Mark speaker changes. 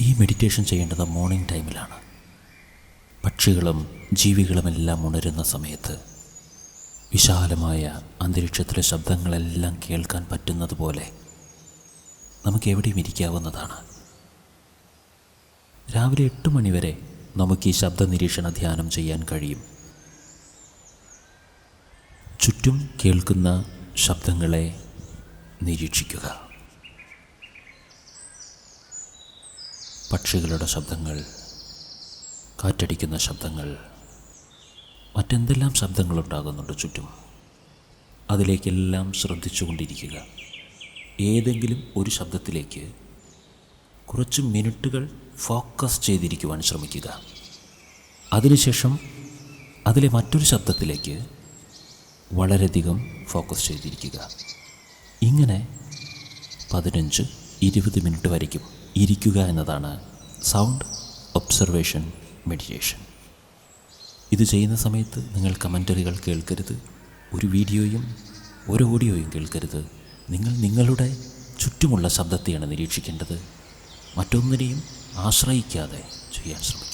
Speaker 1: ഈ മെഡിറ്റേഷൻ ചെയ്യേണ്ടത് മോർണിംഗ് ടൈമിലാണ് പക്ഷികളും ജീവികളുമെല്ലാം ഉണരുന്ന സമയത്ത് വിശാലമായ അന്തരീക്ഷത്തിലെ ശബ്ദങ്ങളെല്ലാം കേൾക്കാൻ പറ്റുന്നതുപോലെ നമുക്ക് എവിടെയും ഇരിക്കാവുന്നതാണ്. രാവിലെ എട്ട് മണിവരെ നമുക്ക് ഈ ശബ്ദ നിരീക്ഷണ ധ്യാനം ചെയ്യാൻ കഴിയും. ചുറ്റും കേൾക്കുന്ന ശബ്ദങ്ങളെ നിരീക്ഷിക്കുക. പക്ഷികളുടെ ശബ്ദങ്ങൾ കാറ്റടിക്കുന്ന ശബ്ദങ്ങൾ മറ്റെന്തെല്ലാം ശബ്ദങ്ങളുണ്ടാകുന്നുണ്ട് ചുറ്റും. അതിലേക്കെല്ലാം ശ്രദ്ധിച്ചുകൊണ്ടിരിക്കുക. ഏതെങ്കിലും ഒരു ശബ്ദത്തിലേക്ക് കുറച്ച് മിനിറ്റുകൾ ഫോക്കസ് ചെയ്തിരിക്കുവാൻ ശ്രമിക്കുക. അതിനുശേഷം അതിലെ മറ്റൊരു ശബ്ദത്തിലേക്ക് വളരെയധികം ഫോക്കസ് ചെയ്തിരിക്കുക. ഇങ്ങനെ പതിനഞ്ച് ഇരുപത് മിനിറ്റ് വരയ്ക്കും. ഇരിക്കുക എന്നതാണ് സൗണ്ട് ഒബ്സർവേഷൻ മെഡിറ്റേഷൻ ഇത് ചെയ്യുന്ന സമയത്ത് നിങ്ങൾ കമന്ററികൾ കേൾക്കരുത് ഒരു വീഡിയോയും ഒരു ഓഡിയോയും കേൾക്കരുത്. നിങ്ങൾ നിങ്ങളുടെ ചുറ്റുമുള്ള ശബ്ദത്തെയാണ് നിരീക്ഷിക്കേണ്ടത്. മറ്റൊന്നിനെയും ആശ്രയിക്കാതെ ചെയ്യാൻ ശ്രമിക്കുക.